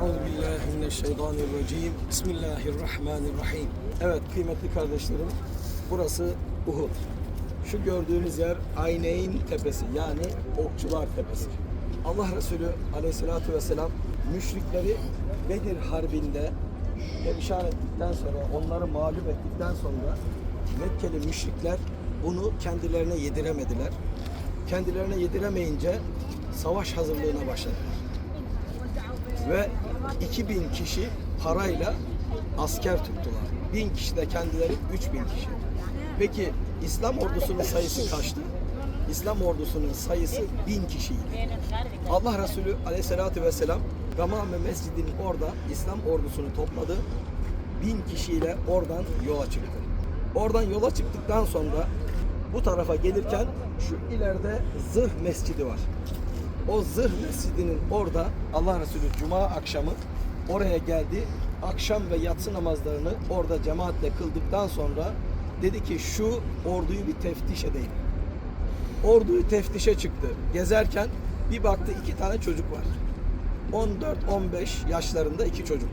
Euzu billahi mineşşeytanirracim. Bismillahirrahmanirrahim. Evet kıymetli kardeşlerim, burası Uhud. Şu gördüğünüz yer Ayneyn Tepesi yani Okçular Tepesi. Allah Resulü Aleyhisselatü Vesselam müşrikleri Bedir Harbi'nde perişan ettikten sonra, onları mağlup ettikten sonra Mekkeli müşrikler bunu kendilerine yediremediler. Kendilerine yediremeyince savaş hazırlığına başladılar ve 2000 kişi parayla asker tuttular. 1000 kişi de kendileri 3000 kişi. Peki İslam ordusunun sayısı kaçtı? İslam ordusunun sayısı 1000 kişiydi. Allah Resulü Aleyhisselatü Vesselam Gamame Mescidi'nin orada İslam ordusunu topladı. 1000 kişiyle oradan yola çıktı. Oradan yola çıktıktan sonra bu tarafa gelirken şu ileride Zırh Mescidi var. O zırh mescidinin orada Allah Resulü Cuma akşamı oraya geldi. Akşam ve yatsı namazlarını orada cemaatle kıldıktan sonra dedi ki şu orduyu bir teftiş edeyim. Orduyu teftişe çıktı. Gezerken bir baktı iki tane çocuk var. 14-15 yaşlarında iki çocuk.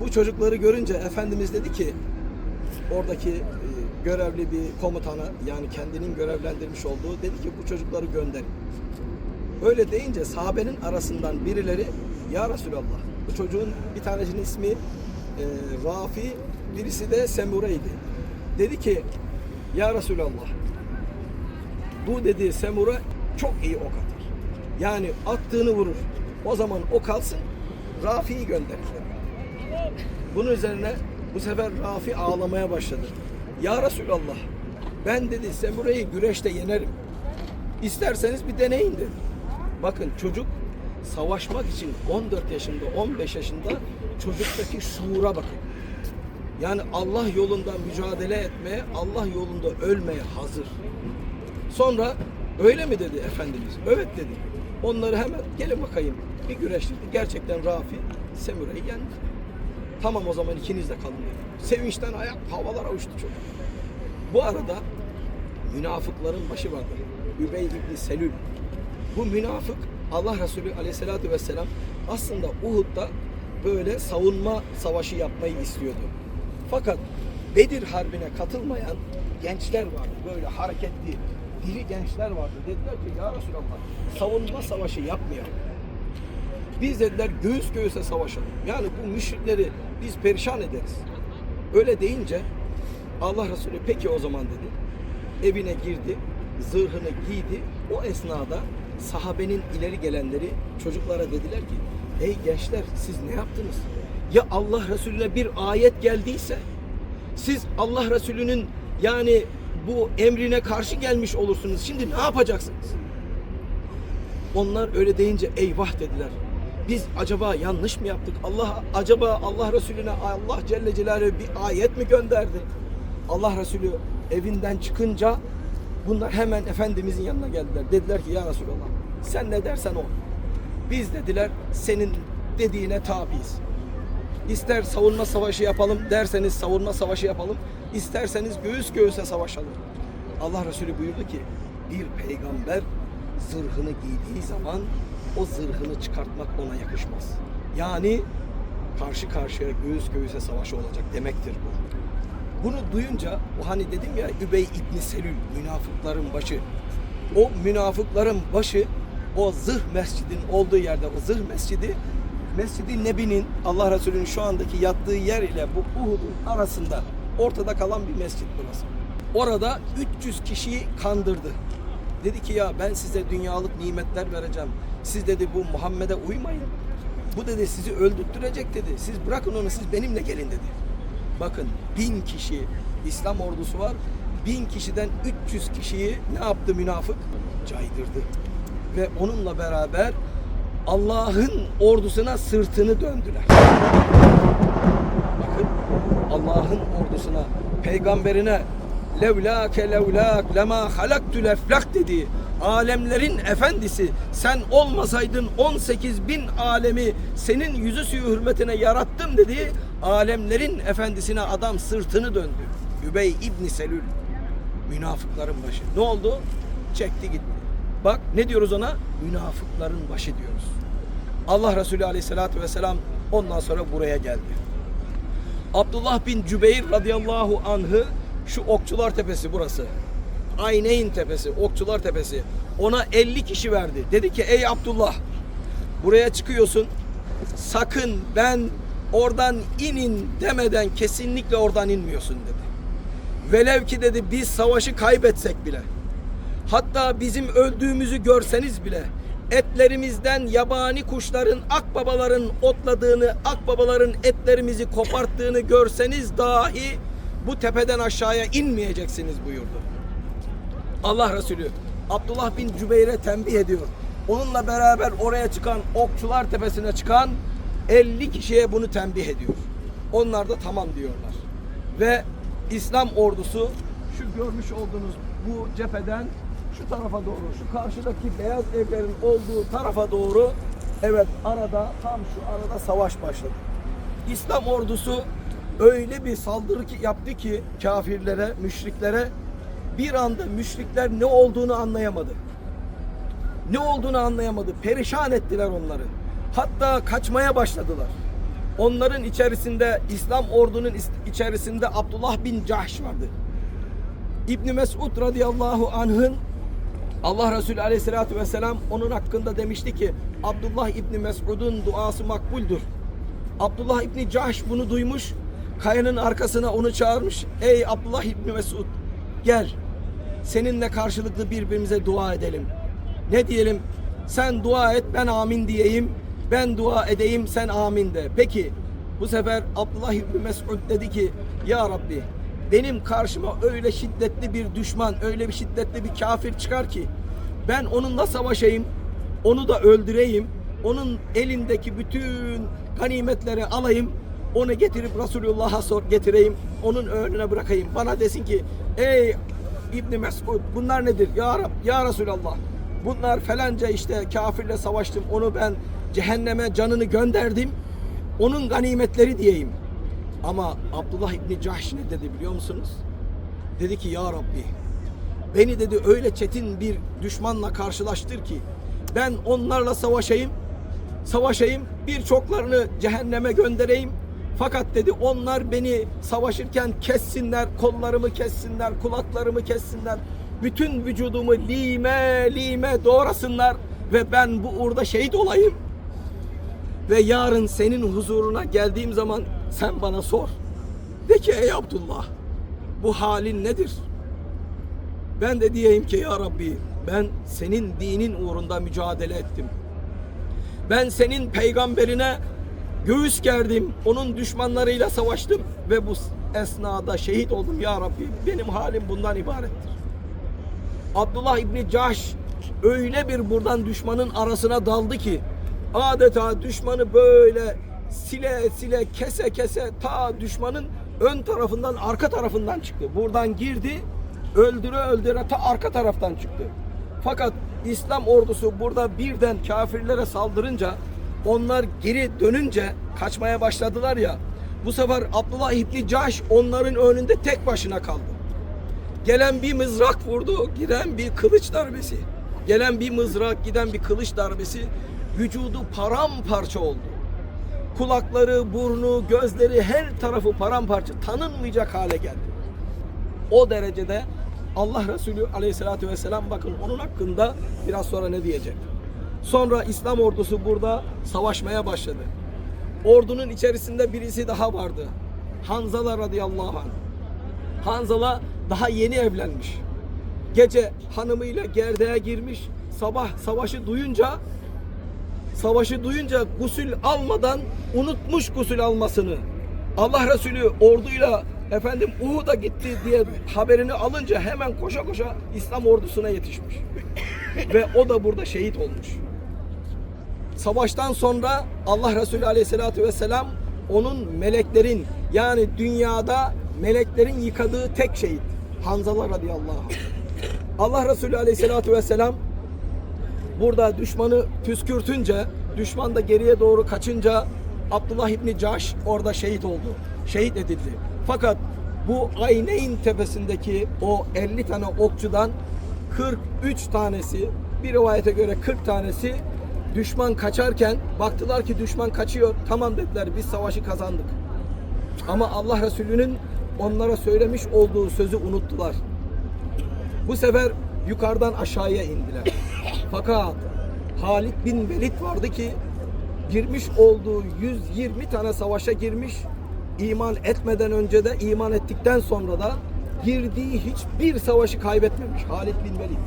Bu çocukları görünce Efendimiz dedi ki oradaki e, görevli bir komutana yani kendinin görevlendirmiş olduğu dedi ki bu çocukları gönderin. Öyle deyince sahabenin arasından birileri ya Resulallah bu çocuğun bir tanesinin ismi e, Rafi birisi de Semura'ydı. Dedi ki ya Resulallah bu dedi Semura çok iyi ok atar. Yani attığını vurur. O zaman o kalsın Rafi'yi gönderir. Bunun üzerine bu sefer Rafi ağlamaya başladı. Ya Resulallah ben dedi Semura'yı güreşte yenerim. İsterseniz bir deneyin dedi. Bakın çocuk savaşmak için 14 yaşında 15 yaşında çocuktaki şuura bakın. Yani Allah yolunda mücadele etmeye, Allah yolunda ölmeye hazır. Sonra öyle mi dedi Efendimiz? Evet dedi. Onları hemen gelin bakayım bir güreştirdi. Gerçekten Rafi Semura'yı yendi. Tamam o zaman ikiniz de kalın dedi. Sevinçten ayak havalara uçtu çocuk. Bu arada münafıkların başı vardı. Übey İbni Selül. Bu münafık Allah Resulü Aleyhisselatü vesselam aslında Uhud'da böyle savunma savaşı yapmayı istiyordu. Fakat Bedir Harbi'ne katılmayan gençler vardı. Böyle hareketli, diri gençler vardı. Dediler ki ya Resulallah savunma savaşı yapmayalım. Biz dediler göğüs göğüse savaşalım. Yani bu müşrikleri biz perişan ederiz. Öyle deyince Allah Resulü peki o zaman dedi. Evine girdi, zırhını giydi. O esnada sahabenin ileri gelenleri çocuklara dediler ki Ey gençler siz ne yaptınız? Ya Allah Resulüne bir ayet geldiyse siz Allah Resulü'nün yani bu emrine karşı gelmiş olursunuz. Şimdi ne yapacaksınız? Onlar öyle deyince eyvah dediler. Biz acaba yanlış mı yaptık? Allah acaba Allah Resulüne Allah Celle Celaluhu bir ayet mi gönderdi? Allah Resulü evinden çıkınca bunlar hemen Efendimizin yanına geldiler. Dediler ki ya Resulallah sen ne dersen o. Biz dediler senin dediğine tabiiz. İster savunma savaşı yapalım derseniz savunma savaşı yapalım. İsterseniz göğüs göğüse savaşalım. Allah Resulü buyurdu ki bir peygamber zırhını giydiği zaman o zırhını çıkartmak ona yakışmaz. Yani karşı karşıya göğüs göğüse savaşı olacak demektir bu. Bunu duyunca o hani dedim ya Übey İbni Selül münafıkların başı. O münafıkların başı o zırh mescidin olduğu yerde o zırh mescidi Mescid-i Nebi'nin Allah Resulü'nün şu andaki yattığı yer ile bu Uhud'un arasında ortada kalan bir mescit burası. Orada 300 kişiyi kandırdı. Dedi ki ya ben size dünyalık nimetler vereceğim. Siz dedi bu Muhammed'e uymayın. Bu dedi sizi öldürtecek dedi. Siz bırakın onu siz benimle gelin dedi. Bakın bin kişi İslam ordusu var. Bin kişiden 300 kişiyi ne yaptı münafık? Caydırdı. Ve onunla beraber Allah'ın ordusuna sırtını döndüler. Bakın Allah'ın ordusuna, peygamberine levlâke levlâk lemâ halaktü leflak dedi. Alemlerin efendisi sen olmasaydın 18 bin alemi senin yüzü suyu hürmetine yarattım dedi. Alemlerin efendisine adam sırtını döndü. Übey İbni Selül münafıkların başı. Ne oldu? Çekti gitti. Bak ne diyoruz ona? Münafıkların başı diyoruz. Allah Resulü Aleyhisselatü Vesselam ondan sonra buraya geldi. Abdullah bin Cübeyr radıyallahu anh'ı şu Okçular Tepesi burası. Ayneyn Tepesi, Okçular Tepesi. Ona 50 kişi verdi. Dedi ki ey Abdullah buraya çıkıyorsun. Sakın ben oradan inin demeden kesinlikle oradan inmiyorsun dedi. Velev ki dedi biz savaşı kaybetsek bile. Hatta bizim öldüğümüzü görseniz bile etlerimizden yabani kuşların, akbabaların otladığını, akbabaların etlerimizi koparttığını görseniz dahi bu tepeden aşağıya inmeyeceksiniz buyurdu. Allah Resulü Abdullah bin Cübeyr'e tembih ediyor. Onunla beraber oraya çıkan Okçular Tepesi'ne çıkan 50 kişiye bunu tembih ediyor. Onlar da tamam diyorlar. Ve İslam ordusu şu görmüş olduğunuz bu cepheden şu tarafa doğru, şu karşıdaki beyaz evlerin olduğu tarafa doğru evet arada tam şu arada savaş başladı. İslam ordusu öyle bir saldırı ki yaptı ki kafirlere, müşriklere bir anda müşrikler ne olduğunu anlayamadı. Ne olduğunu anlayamadı. Perişan ettiler onları. Hatta kaçmaya başladılar. Onların içerisinde İslam ordunun is- içerisinde Abdullah bin Cahş vardı. İbn Mesud radıyallahu anh'ın Allah Resulü aleyhissalatü vesselam onun hakkında demişti ki Abdullah İbni Mesud'un duası makbuldür. Abdullah İbni Cahş bunu duymuş. Kayanın arkasına onu çağırmış. Ey Abdullah İbni Mesud gel. Seninle karşılıklı birbirimize dua edelim. Ne diyelim? Sen dua et ben amin diyeyim. Ben dua edeyim sen amin de. Peki bu sefer Abdullah İbni Mesud dedi ki Ya Rabbi benim karşıma öyle şiddetli bir düşman, öyle bir şiddetli bir kafir çıkar ki ben onunla savaşayım, onu da öldüreyim, onun elindeki bütün ganimetleri alayım, onu getirip Resulullah'a sor getireyim, onun önüne bırakayım. Bana desin ki ey İbni Mesud bunlar nedir? Ya Rab, ya Resulallah. Bunlar falanca işte kafirle savaştım. Onu ben cehenneme canını gönderdim. Onun ganimetleri diyeyim. Ama Abdullah İbni Cahş ne dedi biliyor musunuz? Dedi ki ya Rabbi beni dedi öyle çetin bir düşmanla karşılaştır ki ben onlarla savaşayım savaşayım birçoklarını cehenneme göndereyim fakat dedi onlar beni savaşırken kessinler kollarımı kessinler kulaklarımı kessinler bütün vücudumu lime lime doğrasınlar ve ben bu uğurda şehit olayım ve yarın senin huzuruna geldiğim zaman sen bana sor. De ki ey Abdullah bu halin nedir? Ben de diyeyim ki ya Rabbi ben senin dinin uğrunda mücadele ettim. Ben senin peygamberine göğüs gerdim. Onun düşmanlarıyla savaştım ve bu esnada şehit oldum ya Rabbi. Benim halim bundan ibarettir. Abdullah İbni Cahş öyle bir buradan düşmanın arasına daldı ki adeta düşmanı böyle sile sile kese kese ta düşmanın ön tarafından arka tarafından çıktı. Buradan girdi öldüre öldüre ta arka taraftan çıktı. Fakat İslam ordusu burada birden kafirlere saldırınca onlar geri dönünce kaçmaya başladılar ya bu sefer Abdullah İbni Cahş onların önünde tek başına kaldı. Gelen bir mızrak vurdu, giden bir kılıç darbesi. Gelen bir mızrak, giden bir kılıç darbesi vücudu paramparça oldu. Kulakları, burnu, gözleri her tarafı paramparça, tanınmayacak hale geldi. O derecede Allah Resulü Aleyhisselatü vesselam bakın onun hakkında biraz sonra ne diyecek. Sonra İslam ordusu burada savaşmaya başladı. Ordunun içerisinde birisi daha vardı. Hanzala radıyallahu anh. Hanzala daha yeni evlenmiş. Gece hanımıyla gerdeğe girmiş. Sabah savaşı duyunca savaşı duyunca gusül almadan unutmuş gusül almasını. Allah Resulü orduyla efendim Uhud'a gitti diye haberini alınca hemen koşa koşa İslam ordusuna yetişmiş. Ve o da burada şehit olmuş. Savaştan sonra Allah Resulü Aleyhisselatü Vesselam onun meleklerin yani dünyada meleklerin yıkadığı tek şehit. Hanzala radıyallahu anh. Allah Resulü Aleyhisselatü Vesselam burada düşmanı püskürtünce, düşman da geriye doğru kaçınca Abdullah İbni Caş orada şehit oldu. Şehit edildi. Fakat bu Ayneyn tepesindeki o 50 tane okçudan 43 tanesi bir rivayete göre 40 tanesi düşman kaçarken baktılar ki düşman kaçıyor. Tamam dediler biz savaşı kazandık. Ama Allah Resulü'nün onlara söylemiş olduğu sözü unuttular. Bu sefer yukarıdan aşağıya indiler. Fakat Halid bin Velid vardı ki girmiş olduğu 120 tane savaşa girmiş. İman etmeden önce de iman ettikten sonra da girdiği hiçbir savaşı kaybetmemiş Halid bin Velid.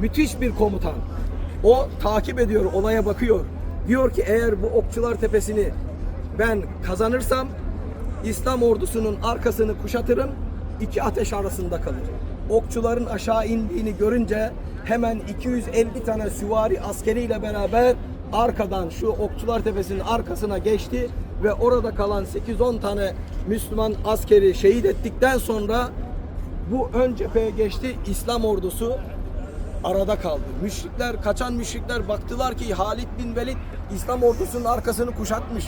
Müthiş bir komutan. O takip ediyor, olaya bakıyor. Diyor ki eğer bu Okçular Tepesi'ni ben kazanırsam İslam ordusunun arkasını kuşatırım, iki ateş arasında kalır. Okçuların aşağı indiğini görünce hemen 250 tane süvari askeriyle beraber arkadan şu Okçular Tepesi'nin arkasına geçti ve orada kalan 8-10 tane Müslüman askeri şehit ettikten sonra bu ön cepheye geçti. İslam ordusu arada kaldı. Müşrikler, kaçan müşrikler baktılar ki Halid bin Velid İslam ordusunun arkasını kuşatmış.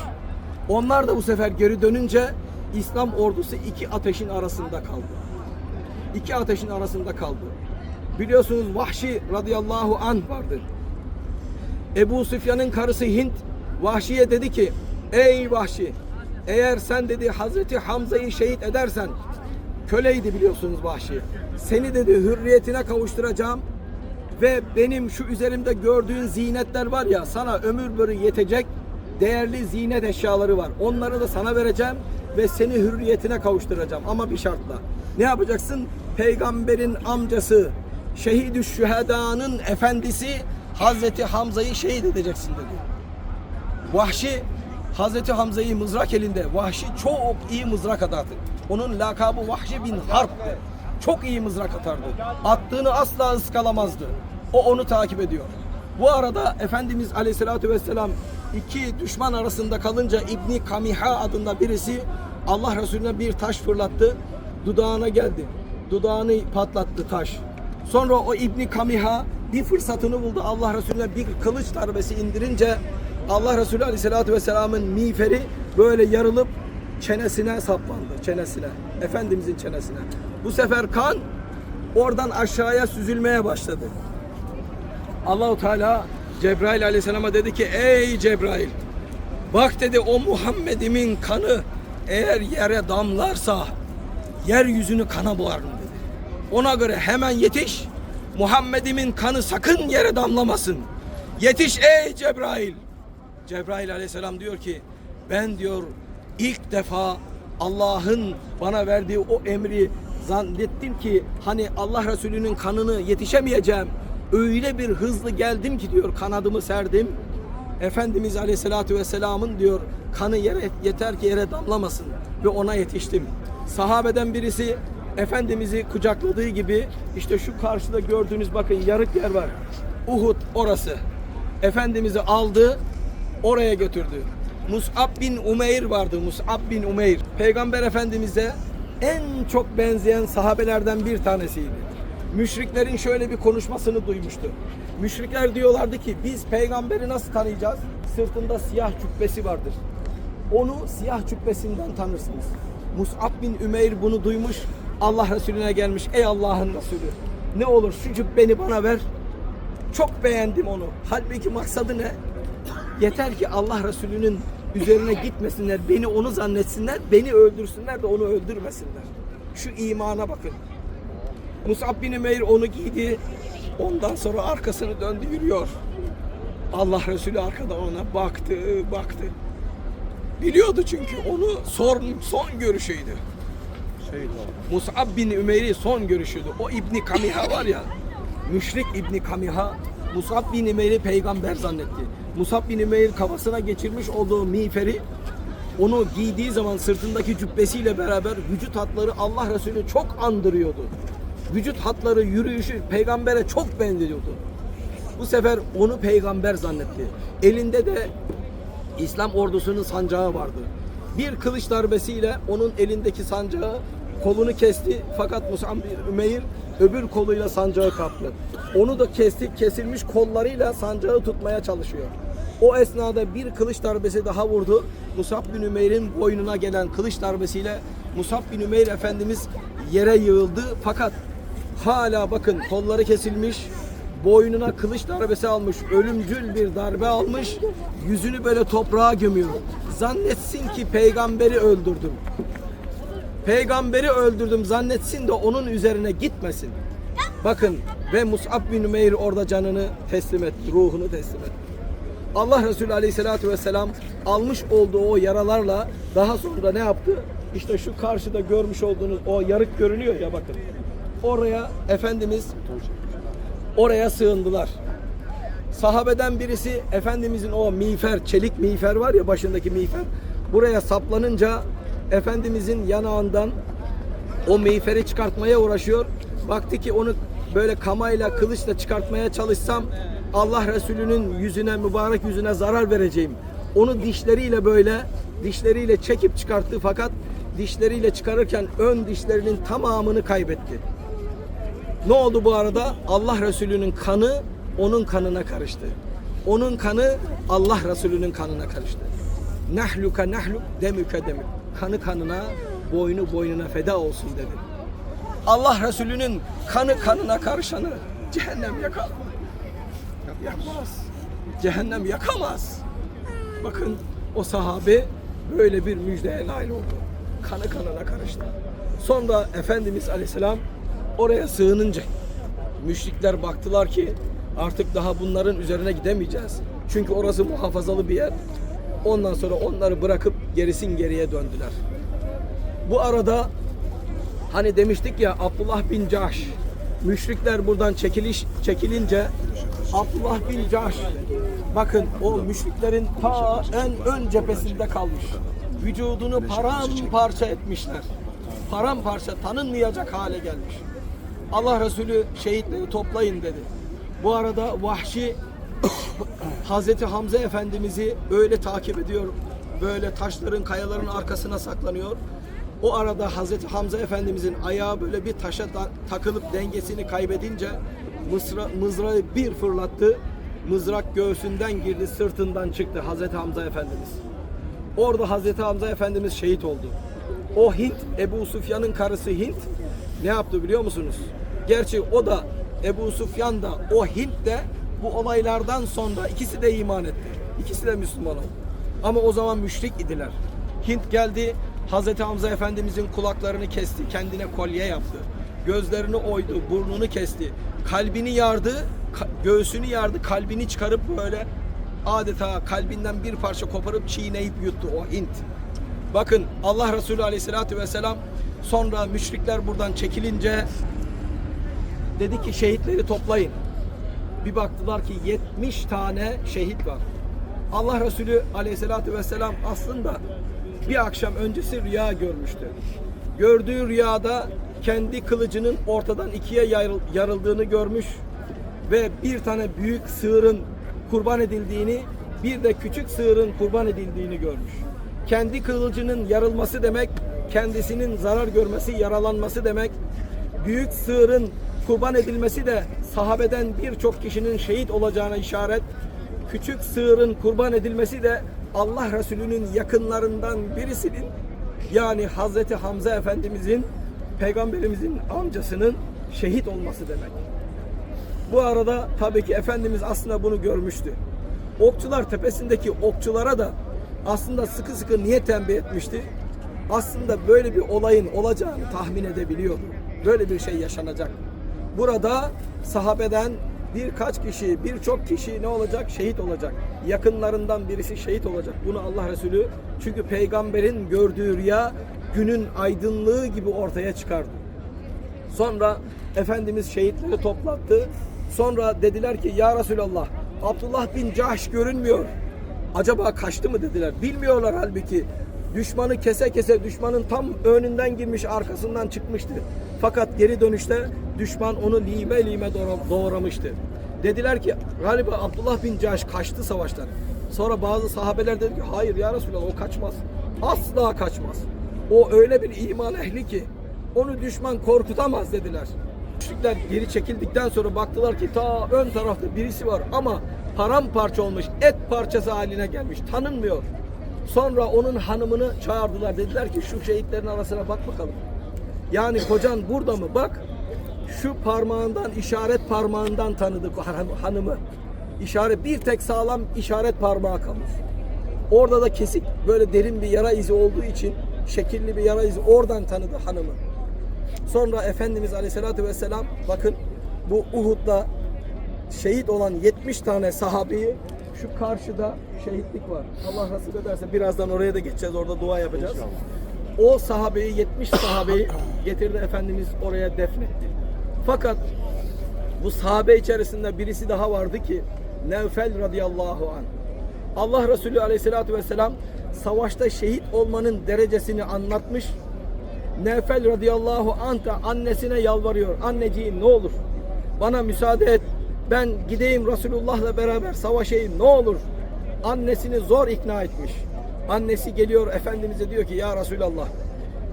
Onlar da bu sefer geri dönünce İslam ordusu iki ateşin arasında kaldı. İki ateşin arasında kaldı. Biliyorsunuz Vahşi radıyallahu anh vardır. Ebu Süfyan'ın karısı Hint Vahşi'ye dedi ki Ey Vahşi eğer sen dedi Hazreti Hamza'yı şehit edersen köleydi biliyorsunuz Vahşi. Seni dedi hürriyetine kavuşturacağım ve benim şu üzerimde gördüğün zinetler var ya sana ömür boyu yetecek değerli zinet eşyaları var. Onları da sana vereceğim ve seni hürriyetine kavuşturacağım ama bir şartla. Ne yapacaksın? Peygamberin amcası, şehidü şühedanın efendisi Hazreti Hamza'yı şehit edeceksin dedi. Vahşi Hazreti Hamza'yı mızrak elinde. Vahşi çok iyi mızrak atardı. Onun lakabı Vahşi bin Harp'tı. Çok iyi mızrak atardı. Attığını asla ıskalamazdı. O onu takip ediyor. Bu arada Efendimiz Aleyhisselatü Vesselam iki düşman arasında kalınca İbni Kamiha adında birisi Allah Resulüne bir taş fırlattı. Dudağına geldi. Dudağını patlattı taş. Sonra o İbni Kamiha bir fırsatını buldu. Allah Resulüne bir kılıç darbesi indirince Allah Resulü Aleyhisselatü Vesselam'ın miğferi böyle yarılıp çenesine saplandı. Çenesine. Efendimizin çenesine. Bu sefer kan oradan aşağıya süzülmeye başladı. Allahu Teala Cebrail Aleyhisselam'a dedi ki ey Cebrail bak dedi o Muhammed'imin kanı eğer yere damlarsa yeryüzünü kana boğarım dedi. Ona göre hemen yetiş Muhammed'imin kanı sakın yere damlamasın. Yetiş ey Cebrail. Cebrail Aleyhisselam diyor ki ben diyor ilk defa Allah'ın bana verdiği o emri zannettim ki hani Allah Resulü'nün kanını yetişemeyeceğim. Öyle bir hızlı geldim ki diyor kanadımı serdim. Efendimiz Aleyhisselatü Vesselam'ın diyor kanı yere yeter ki yere damlamasın ve ona yetiştim. Sahabeden birisi Efendimiz'i kucakladığı gibi işte şu karşıda gördüğünüz bakın yarık yer var. Uhud orası. Efendimiz'i aldı oraya götürdü. Mus'ab bin Umeyr vardı. Mus'ab bin Umeyr. Peygamber Efendimiz'e en çok benzeyen sahabelerden bir tanesiydi. Müşriklerin şöyle bir konuşmasını duymuştu. Müşrikler diyorlardı ki biz peygamberi nasıl tanıyacağız? Sırtında siyah cübbesi vardır. Onu siyah cübbesinden tanırsınız. Mus'ab bin Ümeyr bunu duymuş. Allah Resulüne gelmiş. Ey Allah'ın Resulü ne olur şu cübbeni bana ver. Çok beğendim onu. Halbuki maksadı ne? Yeter ki Allah Resulü'nün üzerine gitmesinler, beni onu zannetsinler, beni öldürsünler de onu öldürmesinler. Şu imana bakın. Musab bin Ümeyr onu giydi. Ondan sonra arkasını döndü yürüyor. Allah Resulü arkada ona baktı, baktı. Biliyordu çünkü onu son, son görüşüydü. Mus'ab bin Ümeyr'i son görüşüydü. O İbni Kamiha var ya, müşrik İbni Kamiha, Mus'ab bin Ümeyr'i peygamber zannetti. Mus'ab bin Ümeyr kafasına geçirmiş olduğu miğferi, onu giydiği zaman sırtındaki cübbesiyle beraber vücut hatları Allah Resulü çok andırıyordu. Vücut hatları, yürüyüşü peygambere çok benziyordu. Bu sefer onu peygamber zannetti. Elinde de İslam ordusunun sancağı vardı. Bir kılıç darbesiyle onun elindeki sancağı kolunu kesti fakat Musab Ümeyr öbür koluyla sancağı kaptı. Onu da kesti, kesilmiş kollarıyla sancağı tutmaya çalışıyor. O esnada bir kılıç darbesi daha vurdu. Musab bin Ümeyr'in boynuna gelen kılıç darbesiyle Musab bin Ümeyr Efendimiz yere yığıldı fakat hala bakın kolları kesilmiş, boynuna kılıç darbesi almış, ölümcül bir darbe almış, yüzünü böyle toprağa gömüyor. Zannetsin ki peygamberi öldürdüm. Peygamberi öldürdüm zannetsin de onun üzerine gitmesin. Bakın ve Mus'ab bin Ümeyr orada canını teslim etti, ruhunu teslim etti. Allah Resulü Aleyhisselatü Vesselam almış olduğu o yaralarla daha sonra ne yaptı? İşte şu karşıda görmüş olduğunuz o yarık görünüyor ya bakın. Oraya Efendimiz oraya sığındılar. Sahabeden birisi Efendimizin o miğfer, çelik miğfer var ya başındaki miğfer. Buraya saplanınca Efendimizin yanağından o miğferi çıkartmaya uğraşıyor. Baktı ki onu böyle kamayla, kılıçla çıkartmaya çalışsam Allah Resulü'nün yüzüne, mübarek yüzüne zarar vereceğim. Onu dişleriyle böyle, dişleriyle çekip çıkarttı fakat dişleriyle çıkarırken ön dişlerinin tamamını kaybetti. Ne oldu bu arada? Allah Resulü'nün kanı onun kanına karıştı. Onun kanı Allah Resulü'nün kanına karıştı. Nahluka nahluk demüke demük. Kanı kanına, boynu boynuna feda olsun dedi. Allah Resulü'nün kanı kanına karışanı cehennem yakar mı? Yakmaz. Cehennem yakamaz. Bakın o sahabe böyle bir müjdeye nail oldu. Kanı kanına karıştı. Sonra Efendimiz Aleyhisselam oraya sığınınca müşrikler baktılar ki artık daha bunların üzerine gidemeyeceğiz. Çünkü orası muhafazalı bir yer. Ondan sonra onları bırakıp gerisin geriye döndüler. Bu arada hani demiştik ya Abdullah bin Cahş müşrikler buradan çekiliş çekilince Abdullah bin Cahş bakın o müşriklerin ta en ön cephesinde kalmış. Vücudunu paramparça etmişler. Paramparça tanınmayacak hale gelmiş. Allah Resulü şehitleri toplayın dedi. Bu arada Vahşi Hazreti Hamza Efendimiz'i öyle takip ediyor. Böyle taşların, kayaların arkasına saklanıyor. O arada Hazreti Hamza Efendimiz'in ayağı böyle bir taşa takılıp dengesini kaybedince mısra, mızrağı bir fırlattı. Mızrak göğsünden girdi, sırtından çıktı Hazreti Hamza Efendimiz. Orada Hazreti Hamza Efendimiz şehit oldu. O Hint, Ebu Sufyan'ın karısı Hint ne yaptı biliyor musunuz? Gerçi o da Ebu Sufyan da o Hint de bu olaylardan sonra ikisi de iman etti. İkisi de Müslüman oldu. Ama o zaman müşrik idiler. Hint geldi Hazreti Hamza Efendimizin kulaklarını kesti, kendine kolye yaptı. Gözlerini oydu, burnunu kesti. Kalbini yardı, göğsünü yardı, kalbini çıkarıp böyle adeta kalbinden bir parça koparıp çiğneyip yuttu o Hint. Bakın Allah Resulü Aleyhisselatü Vesselam sonra müşrikler buradan çekilince dedi ki şehitleri toplayın. Bir baktılar ki 70 tane şehit var. Allah Resulü Aleyhisselatü Vesselam aslında bir akşam öncesi rüya görmüştü. Gördüğü rüyada kendi kılıcının ortadan ikiye yarıl- yarıldığını görmüş ve bir tane büyük sığırın kurban edildiğini, bir de küçük sığırın kurban edildiğini görmüş. Kendi kılıcının yarılması demek, kendisinin zarar görmesi, yaralanması demek. Büyük sığırın kurban edilmesi de sahabeden birçok kişinin şehit olacağına işaret. Küçük sığırın kurban edilmesi de Allah Resulü'nün yakınlarından birisinin yani Hazreti Hamza Efendimizin peygamberimizin amcasının şehit olması demek. Bu arada tabii ki Efendimiz aslında bunu görmüştü. Okçular tepesindeki okçulara da aslında sıkı sıkı niye tembih etmişti? Aslında böyle bir olayın olacağını tahmin edebiliyordu. Böyle bir şey yaşanacak. Burada sahabeden birkaç kişi, birçok kişi ne olacak? Şehit olacak. Yakınlarından birisi şehit olacak. Bunu Allah Resulü çünkü peygamberin gördüğü rüya günün aydınlığı gibi ortaya çıkardı. Sonra Efendimiz şehitleri toplattı. Sonra dediler ki ya Resulallah Abdullah bin Cahş görünmüyor. Acaba kaçtı mı dediler. Bilmiyorlar halbuki. Düşmanı kese kese düşmanın tam önünden girmiş arkasından çıkmıştı. Fakat geri dönüşte düşman onu lime lime doğra- doğramıştı. Dediler ki galiba Abdullah bin Cahş kaçtı savaştan. Sonra bazı sahabeler dedi ki hayır ya Resulallah o kaçmaz. Asla kaçmaz. O öyle bir iman ehli ki onu düşman korkutamaz dediler. Müşrikler geri çekildikten sonra baktılar ki ta ön tarafta birisi var ama paramparça olmuş, et parçası haline gelmiş, tanınmıyor. Sonra onun hanımını çağırdılar. Dediler ki şu şehitlerin arasına bak bakalım. Yani kocan burada mı? Bak. şu parmağından işaret parmağından tanıdık han- hanımı. İşaret bir tek sağlam işaret parmağı kalmış. Orada da kesik böyle derin bir yara izi olduğu için şekilli bir yara izi oradan tanıdı hanımı. Sonra Efendimiz Aleyhisselatü Vesselam bakın bu Uhud'da şehit olan 70 tane sahabeyi şu karşıda şehitlik var. Allah nasip ederse birazdan oraya da geçeceğiz. Orada dua yapacağız. O sahabeyi 70 sahabeyi getirdi Efendimiz oraya defnetti. Fakat bu sahabe içerisinde birisi daha vardı ki Nevfel radıyallahu an. Allah Resulü aleyhissalatü vesselam savaşta şehit olmanın derecesini anlatmış. Nevfel radıyallahu da annesine yalvarıyor. Anneciğim ne olur bana müsaade et. Ben gideyim Resulullah'la beraber savaşayım ne olur. Annesini zor ikna etmiş. Annesi geliyor Efendimiz'e diyor ki ya Resulallah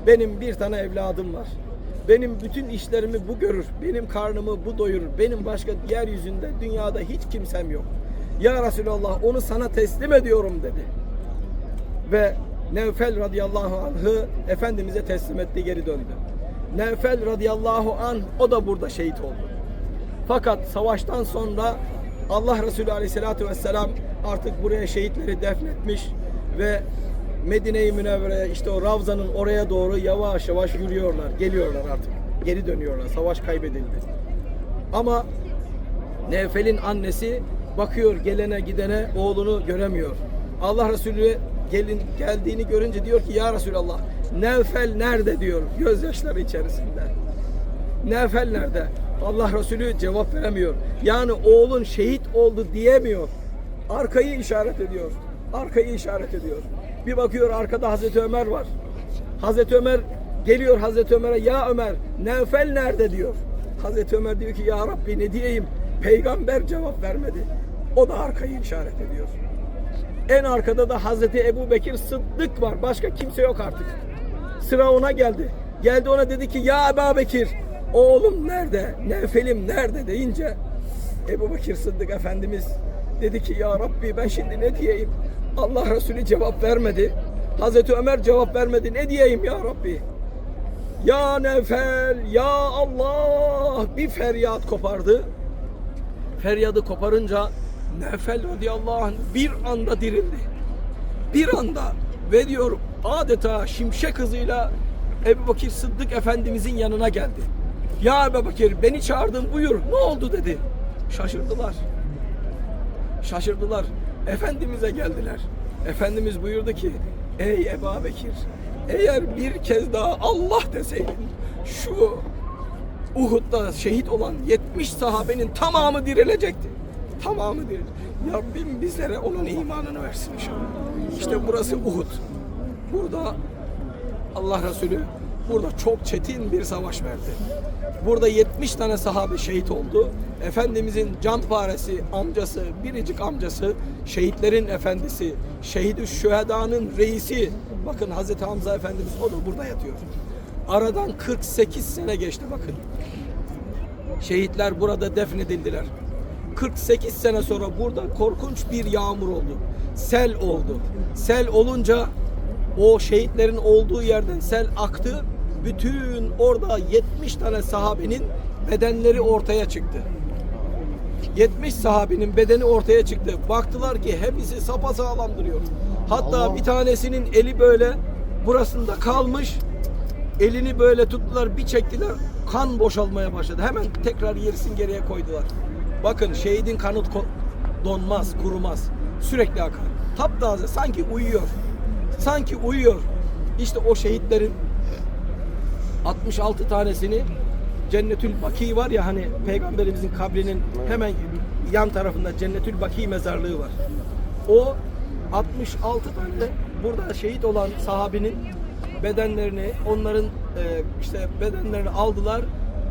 benim bir tane evladım var. Benim bütün işlerimi bu görür. Benim karnımı bu doyurur. Benim başka yeryüzünde dünyada hiç kimsem yok. Ya Resulallah onu sana teslim ediyorum dedi. Ve Nevfel radıyallahu anh'ı Efendimiz'e teslim etti geri döndü. Nevfel radıyallahu anh o da burada şehit oldu. Fakat savaştan sonra Allah Resulü aleyhissalatü vesselam artık buraya şehitleri defnetmiş ve Medine-i Münevvere'ye işte o Ravza'nın oraya doğru yavaş yavaş yürüyorlar. Geliyorlar artık. Geri dönüyorlar. Savaş kaybedildi. Ama Nevfel'in annesi bakıyor gelene gidene oğlunu göremiyor. Allah Resulü gelin geldiğini görünce diyor ki ya Resulallah Nevfel nerede diyor gözyaşları içerisinde. Nevfel nerede? Allah Resulü cevap veremiyor. Yani oğlun şehit oldu diyemiyor. Arkayı işaret ediyor. Arkayı işaret ediyor. Bir bakıyor arkada Hazreti Ömer var. Hazreti Ömer geliyor Hazreti Ömer'e ya Ömer Nevfel nerede diyor. Hazreti Ömer diyor ki ya Rabbi ne diyeyim peygamber cevap vermedi. O da arkayı işaret ediyor. En arkada da Hazreti Ebu Bekir Sıddık var. Başka kimse yok artık. Sıra ona geldi. Geldi ona dedi ki ya Ebu Bekir oğlum nerede? Nevfelim nerede deyince Ebu Bekir Sıddık Efendimiz dedi ki ya Rabbi ben şimdi ne diyeyim? Allah Resulü cevap vermedi. Hazreti Ömer cevap vermedi. Ne diyeyim ya Rabbi? Ya Nevfel, ya Allah bir feryat kopardı. Feryadı koparınca Nevfel radıyallahu anh bir anda dirildi. Bir anda ve diyor adeta şimşek hızıyla Ebu Bakır Sıddık Efendimizin yanına geldi. Ya Ebu Bakır beni çağırdın buyur ne oldu dedi. Şaşırdılar. Şaşırdılar. Efendimiz'e geldiler. Efendimiz buyurdu ki ey Ebu Bekir eğer bir kez daha Allah deseydin şu Uhud'da şehit olan 70 sahabenin tamamı dirilecekti. Tamamı dirilecek. Rabbim bizlere onun imanını versin inşallah. İşte burası Uhud. Burada Allah Resulü burada çok çetin bir savaş verdi. Burada 70 tane sahabe şehit oldu. Efendimizin canparesi, amcası, biricik amcası, şehitlerin efendisi, şehidü şühedanın reisi. Bakın Hazreti Hamza Efendimiz o da burada yatıyor. Aradan 48 sene geçti bakın. Şehitler burada defnedildiler. 48 sene sonra burada korkunç bir yağmur oldu. Sel oldu. Sel olunca o şehitlerin olduğu yerden sel aktı. Bütün orada 70 tane sahabenin bedenleri ortaya çıktı. 70 sahabenin bedeni ortaya çıktı. Baktılar ki hepsi sapasağlam duruyor. Hatta Allah. bir tanesinin eli böyle burasında kalmış. Elini böyle tuttular, bir çektiler. Kan boşalmaya başladı. Hemen tekrar yerisin geriye koydular. Bakın şehidin kanı donmaz, kurumaz. Sürekli akar. Taptaze sanki uyuyor. Sanki uyuyor. İşte o şehitlerin 66 tanesini Cennetül Baki var ya hani peygamberimizin kabrinin hemen yan tarafında Cennetül Baki mezarlığı var. O 66 tane burada şehit olan sahabinin bedenlerini onların e, işte bedenlerini aldılar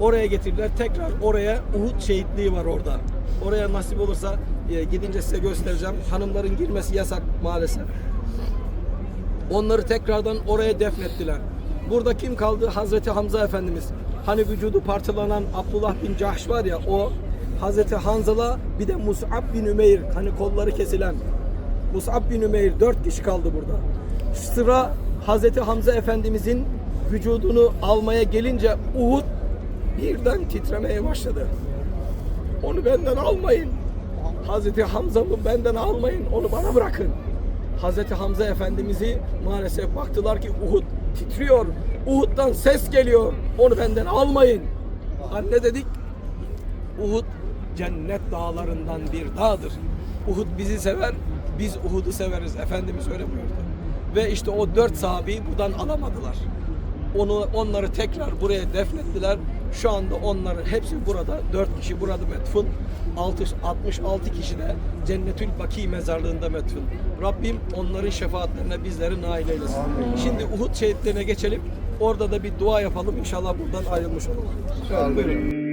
oraya getirdiler. Tekrar oraya Uhud şehitliği var orada. Oraya nasip olursa e, gidince size göstereceğim. Hanımların girmesi yasak maalesef. Onları tekrardan oraya defnettiler. Burada kim kaldı? Hazreti Hamza Efendimiz. Hani vücudu parçalanan Abdullah bin Cahş var ya o Hazreti Hanzala bir de Mus'ab bin Ümeyr hani kolları kesilen Mus'ab bin Ümeyr dört kişi kaldı burada. Sıra Hazreti Hamza Efendimizin vücudunu almaya gelince Uhud birden titremeye başladı. Onu benden almayın. Hazreti Hamza'mı benden almayın. Onu bana bırakın. Hazreti Hamza Efendimiz'i maalesef baktılar ki Uhud titriyor. Uhud'dan ses geliyor. Onu benden almayın. Anne dedik Uhud cennet dağlarından bir dağdır. Uhud bizi sever, biz Uhud'u severiz. Efendimiz öyle buyurdu. Ve işte o dört sahabeyi buradan alamadılar. Onu onları tekrar buraya defnettiler. Şu anda onların hepsi burada. Dört kişi burada metfun. Altı- 66 kişi de Cennetül Baki mezarlığında metfun. Rabbim onların şefaatlerine bizleri nail eylesin. Şimdi Uhud şehitlerine geçelim. Orada da bir dua yapalım. İnşallah buradan ayrılmış olalım. Evet, buyurun.